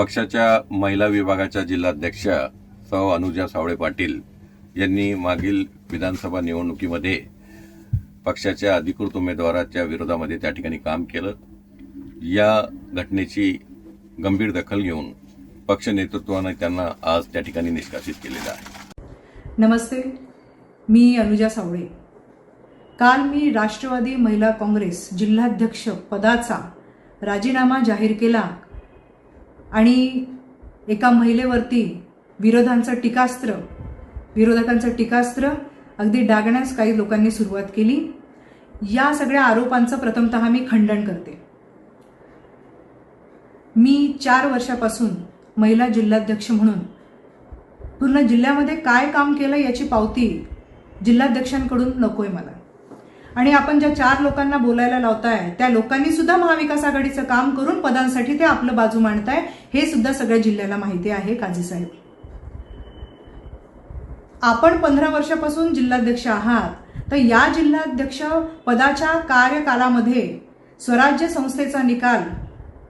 पक्षाच्या महिला विभागाच्या जिल्हाध्यक्षा सौ अनुजा सावळे पाटील यांनी मागील विधानसभा निवडणुकीमध्ये पक्षाच्या अधिकृत उमेदवाराच्या विरोधामध्ये त्या ठिकाणी काम केलं. या घटनेची गंभीर दखल घेऊन पक्ष नेतृत्वाने त्यांना आज त्या ठिकाणी निष्कासित केलेलं आहे. नमस्ते मी अनुजा सावळे. काल मी राष्ट्रवादी महिला काँग्रेस जिल्हाध्यक्ष पदाचा राजीनामा जाहीर केला आणि एका महिलेवरती विरोधांचं टीकास्त्र विरोधकांचं टीकास्त्र अगदी डागण्यास काही लोकांनी सुरुवात केली. या सगळ्या आरोपांचं प्रथमतः मी खंडन करते. मी चार वर्षापासून महिला जिल्हाध्यक्ष म्हणून पूर्ण जिल्ह्यामध्ये काय काम केलं याची पावती जिल्हाध्यक्षांकडून नको आहे मला. आणि आपण ज्या चार लोकांना बोलायला लावताय त्या लोकांनी सुद्धा महाविकास आघाडीचं काम करून पदांसाठी ते आपलं बाजू मांडताय हे सुद्धा सगळ्या जिल्ह्याला माहिती आहे काजी साहेब. आपण पंधरा वर्षापासून जिल्हाध्यक्ष आहात तर या जिल्हाध्यक्ष पदाच्या कार्यकालामध्ये स्वराज्य संस्थेचा निकाल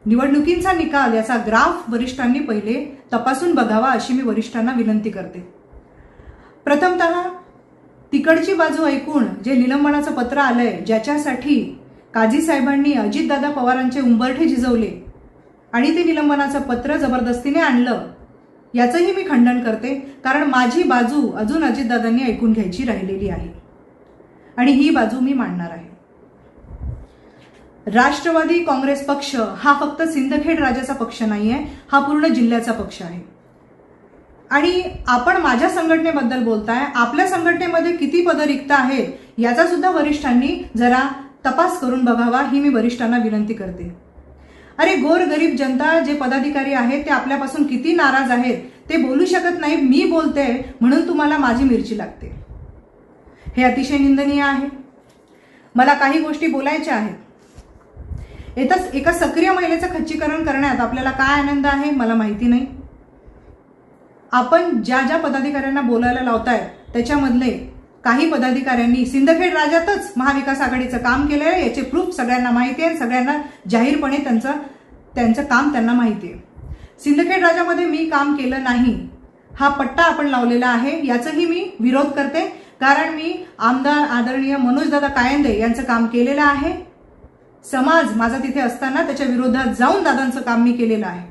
निवडणुकींचा निकाल याचा ग्राफ वरिष्ठांनी पहिले तपासून बघावा अशी मी वरिष्ठांना विनंती करते. प्रथमतः तिकडची बाजू ऐकून जे निलंबनाचं पत्र आलंय ज्याच्यासाठी काझी साहेबांनी अजितदादा पवारांचे उंबरठे झिजवले आणि ते निलंबनाचं पत्र जबरदस्तीने आणलं याचंही मी खंडन करते कारण माझी बाजू अजून अजितदादांनी ऐकून घ्यायची राहिलेली आहे. आणि ही बाजू मी मांडणार आहे. राष्ट्रवादी काँग्रेस पक्ष हा फक्त सिंदखेड राजाचा पक्ष नाही आहे हा पूर्ण जिल्ह्याचा पक्ष आहे. आणि आपण माझ्या संघटनेबद्दल बोलताय आपल्या संघटनेमध्ये किती पदं रिक्त आहेत याचा सुद्धा वरिष्ठांनी जरा तपास करून बघावा ही मी वरिष्ठांना विनंती करते. अरे गोर गरीब जनता जे पदाधिकारी आहेत ते आपल्यापासून किती नाराज आहेत ते बोलू शकत नाही मी बोलते म्हणून तुम्हाला माझी मिरची लागते. हे अतिशय निंदनीय आहे. मला काही गोष्टी बोलायच्या आहेत. येतच एका सक्रिय महिलेचं खच्चीकरण करण्यात आपल्याला काय आनंद आहे मला माहिती नाही. आपण ज्या ज्या पदाधिकाऱ्यांना बोलायला लावताय त्याच्यामधले काही पदाधिकाऱ्यांनी सिंदखेड राज्यातच महाविकास आघाडीचं काम केलं आहे याचे प्रूफ सगळ्यांना माहिती आहे सगळ्यांना जाहीरपणे त्यांचं त्यांचं काम त्यांना माहिती आहे. सिंदखेड राजामध्ये मी काम केलं नाही. हा पट्टा आपण लावलेला आहे याचंही मी विरोध करते. कारण मी आमदार आदरणीय मनोजदादा कायंदे यांचं काम केलेलं आहे. समाज माझा तिथे असताना त्याच्या विरोधात जाऊन दादांचं काम मी केलेलं आहे.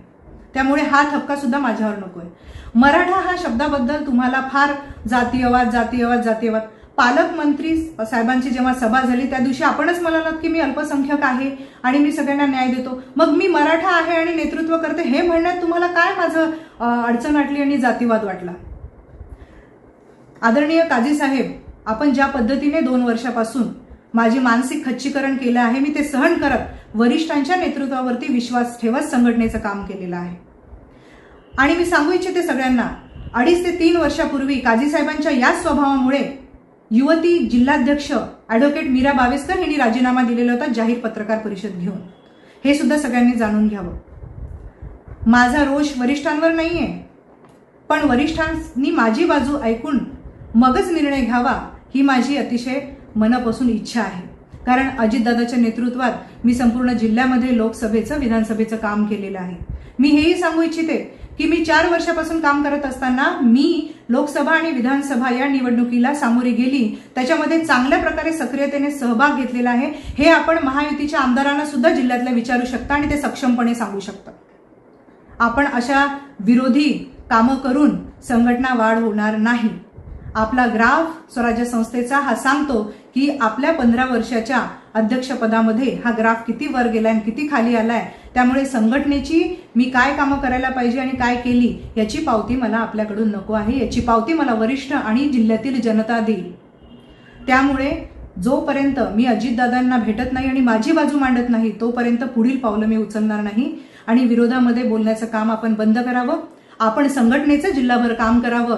त्यामुळे हा थपका सुद्धा माझ्यावर आहे मराठा हा शब्दाबद्दल तुम्हाला फार जातीयवाद जातीयवाद जातीयवाद पालकमंत्री साहेबांची जेव्हा सभा झाली त्या दिवशी आपणच म्हणालात की मी अल्पसंख्यक आहे आणि मी सगळ्यांना न्याय देतो. मग मी मराठा आहे आणि नेतृत्व करते हे म्हणण्यात तुम्हाला काय माझं अडचण वाटली आणि जातीवाद वाटला? आदरणीय काजी साहेब आपण ज्या पद्धतीने दोन वर्षापासून माझी मानसिक खच्चीकरण केलं आहे मी ते सहन करत वरिष्ठांच्या नेतृत्वावरती विश्वास ठेवत संघटनेचं काम केलेलं आहे. आणि मी सांगू इच्छिते सगळ्यांना अडीच ते तीन वर्षापूर्वी काझीसाहेबांच्या याच स्वभावामुळे युवती जिल्हाध्यक्ष ॲडव्होकेट मीरा बावेस्कर यांनी राजीनामा दिलेला होता जाहीर पत्रकार परिषद घेऊन. हे सुद्धा सगळ्यांनी जाणून घ्यावं. माझा रोष वरिष्ठांवर नाही आहे पण वरिष्ठांनी माझी बाजू ऐकून मगच निर्णय घ्यावा ही माझी अतिशय मनापासून इच्छा आहे. कारण अजितदादाच्या नेतृत्वात मी संपूर्ण जिल्ह्यामध्ये लोकसभेचं विधानसभेचं काम केलेलं आहे. मी हेही सांगू इच्छिते की मी चार वर्षापासून काम करत असताना मी लोकसभा आणि विधानसभा या निवडणुकीला सामोरी गेली. त्याच्यामध्ये चांगल्या प्रकारे सक्रियतेने सहभाग घेतलेला आहे. हे आपण महायुतीच्या आमदारांना सुद्धा जिल्ह्यातल्या विचारू शकता आणि ते सक्षमपणे सांगू शकता आपण अशा विरोधी कामं करून संघटना वाढ होणार नाही. आपला ग्राफ स्वराज्य संस्थेचा हा सांगतो की आपल्या पंधरा वर्षाच्या अध्यक्षपदामध्ये हा ग्राफ किती वर गेलाय आणि किती खाली आलाय. त्यामुळे संघटनेची मी काय कामं करायला पाहिजे आणि काय केली याची पावती मला आपल्याकडून नको आहे. याची पावती मला वरिष्ठ आणि जिल्ह्यातील जनता देईल. त्यामुळे जोपर्यंत मी अजितदादांना भेटत नाही आणि माझी बाजू मांडत नाही तोपर्यंत पुढील पावलं मी उचलणार नाही आणि विरोधामध्ये बोलण्याचं काम आपण बंद करावं. आपण संघटनेचं जिल्हाभर काम करावं.